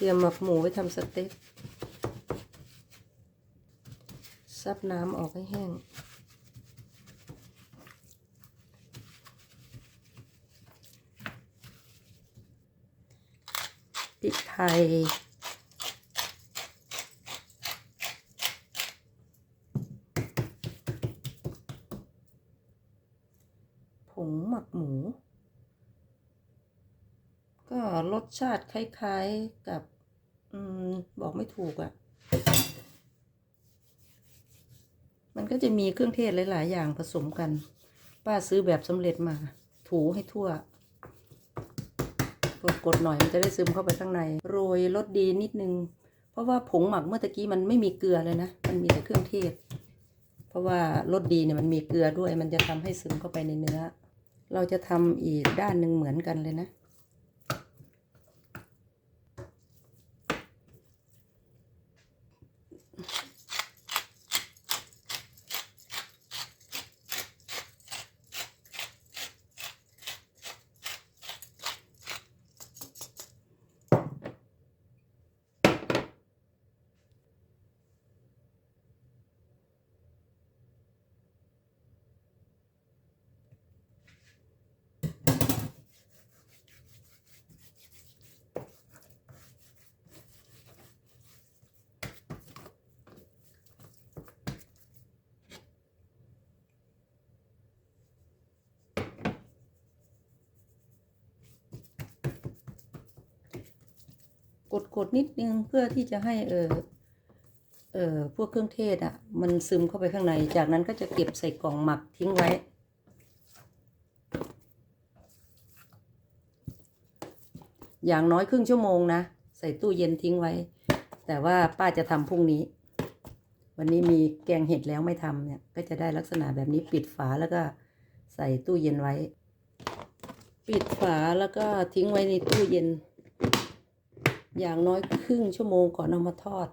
เตรียมหมักหมูไว้ทำสเต็ก ซับน้ำออกให้แห้งพริกไทยผงหมักหมู ก็รสชาติคล้ายๆกับ อืม บอกไม่ถูกอะ่ะ มันก็จะมีเครื่องเทศหลาย ๆ อย่างผสมกัน ป้าซื้อแบบสำเร็จมา ถูให้ทั่ว กดๆหน่อยมันจะได้ซึมเข้าไปข้างใน โรยรสดีนิดนึง เพราะว่าผงหมักเมื่อตะกี้มันไม่มีเกลือเลยนะ มันมีแต่เครื่องเทศ เพราะว่ารสดีเนี่ยมันมีเกลือด้วย มันจะทำให้ซึมเข้าไปในเนื้อ เราจะทำอีกด้านหนึ่งเหมือนกันเลยนะ กดกดนิดนึงเพื่อที่จะให้เออเออพวกเครื่องเทศอะ่ะ มันซึมเข้าไปข้างใน จากนั้นก็จะเก็บใส่กล่องหมักทิ้งไว้ อย่างน้อยครึ่งชั่วโมงนะ ใส่ตู้เย็นทิ้งไว้ แต่ว่าป้าจะทำพรุ่งนี้ วันนี้มีแกงเห็ดแล้วไม่ทำเนี่ย ก็จะได้ลักษณะแบบนี้ปิดฝาแล้วก็ใส่ตู้เย็นไว้ ปิดฝาแล้วก็ทิ้งไว้ในตู้เย็น อย่างน้อยครึ่งชั่วโมงก่อนเอามาทอด